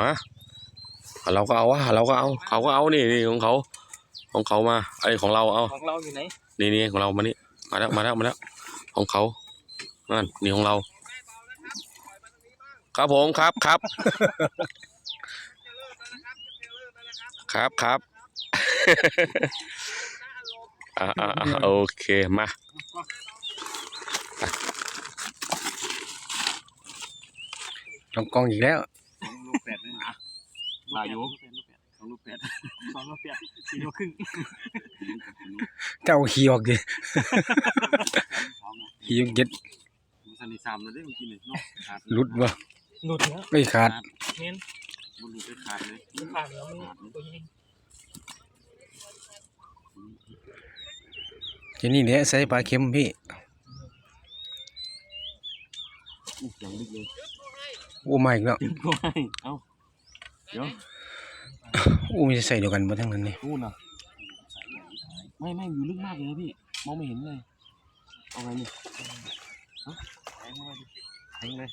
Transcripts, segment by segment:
มาเราก็เอาวะเราก็เอาเขาก็เอานี่นี่ของเขา ของเขามาไอ้ของเราเอาของเราอยู่ไหนนี่นี่ของเรามานี่มาแล้วมาแล้วมาแล้วของเขานั่นนี่ของเรา ครับผมครับครับครับครับอ่าอ่าอ่าโอเคมาลองกองอีกแล้ว ลูกแปดเลยนะ ลาอยู่ สองลูกแปดสองลูกแปดสี่ลูกครึ่งเจ้าขี่ออกดิขี่เย็ดสันนิษฐานมาได้เมื่อกี้นี่เนาะขาดหลุดบ่หลุดแล้วไม่ขาดเน้นมันหลุดไปขาดเลยขาดแล้วมันตัวนี้ทีนี้เนี่ยใส่ปลาเค็มพี่อย่างลึกเลยโอ้มาอีกแล้วเต็มก็ให้เอ้า เดี๋ยวโอ้มันจะใส่เดียวกันบ่ทั้งนั้นนี่นู่นน่ะไม่ไม่อยู่ลึกมากเลยนะพี่มองไม่เห็นเลยเอาไงนี่ฮะแทงเลยแทงเลย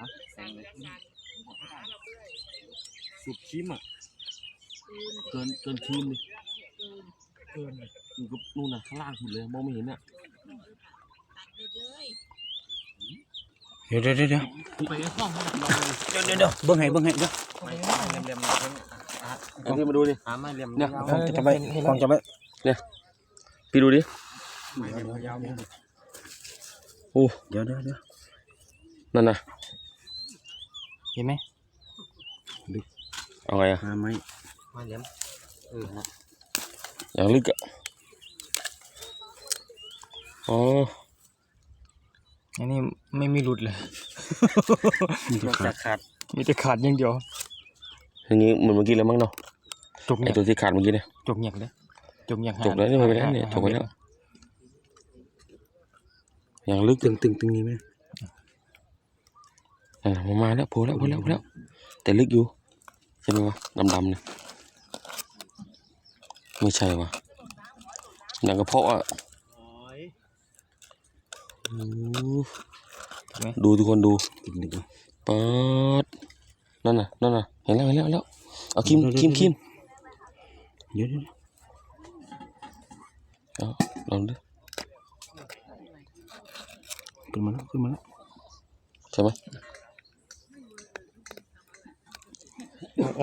ฮะแทงเลยสุดชิมอะเกินเกินคืนเลยเกินอยู่กับนู่นน่ะข้างล่างสุดเลยมองไม่เห็นอะ ดี๋ยวเดี๋ยวเดี๋ยวเดี๋ยวไปในห้องให้เราเลยเดี๋ยวเดี๋ยวเดี๋ยวเบิ่งให้เบิ่งให้เดี๋ยวไม่เลี่ยมเลี่ยมๆเอาพี่มาดูดิหาไม้เลี่ยมเนี่ยยาวกองจะไปกองจะไปพี่ดูดิไม้เลี่ยมยาวเนี่ยโอ้เดี๋ยวเดี๋ยวเดี๋ยวนั่นน่ะเห็นไหมเอาไงอะหาไม้ไม้เลี่ยมเออนะอย่างลึกอะอ๋อ อันนี้ไม่มีหลุดเลยมีนแต่อกขาจาดกขาดมีแต่ขาดอย่างเดียวอย่างงี้เหมือนเมื่อกี้เลยมั้งเนาะจกไอเนี่ยตัวที่ขาดเมื่อกี้เนี่ยจกเหยียกเลยจกเหยียกหาจบแล้วนี่ไม่เป็นไรเนี่ยหาจบไปแล้วหาอย่างลึกตึงตึงตึงนี่ไหมอะมามาแล้วโผล่แล้วโผล่แล้วโผล่แล้ว แต่ลึกอยู่ใช่ไหมวะดำๆเนี่ยไม่ใช่วะหนังกระเพาะอะโอ้ยโอ้ ดูทุกคนดูตึงตึงป๊าดนั่นน่ะนั่นน่ะเห็นแล้วเห็นแล้วเห็นแล้วเอาคิมคิมคิมเดี๋ยวเดี๋ยวเอาลองดูขึ้นมาแล้วขึ้นมาแล้วใช่ไหม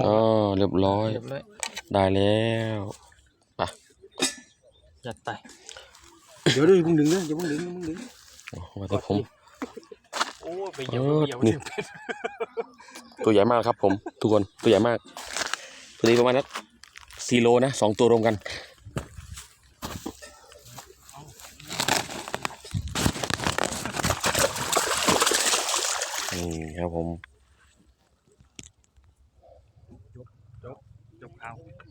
อ๋อเรียบร้อยเรียบร้อยได้แล้วจัดไปเดี๋ยวเดี๋ยวมึงดึงนะอย่ามึงดึงอย่ามึงดึง มาแต่ผม โอ้ยไปเอเหยียบอเหยียบนี่ ตัวใหญ่มากครับผม ทุกคนตัวใหญ่มาก ตัวนี้ประมาณนักสี่โลนะสองตัวรวมกัน นี่ครับผมจบเอา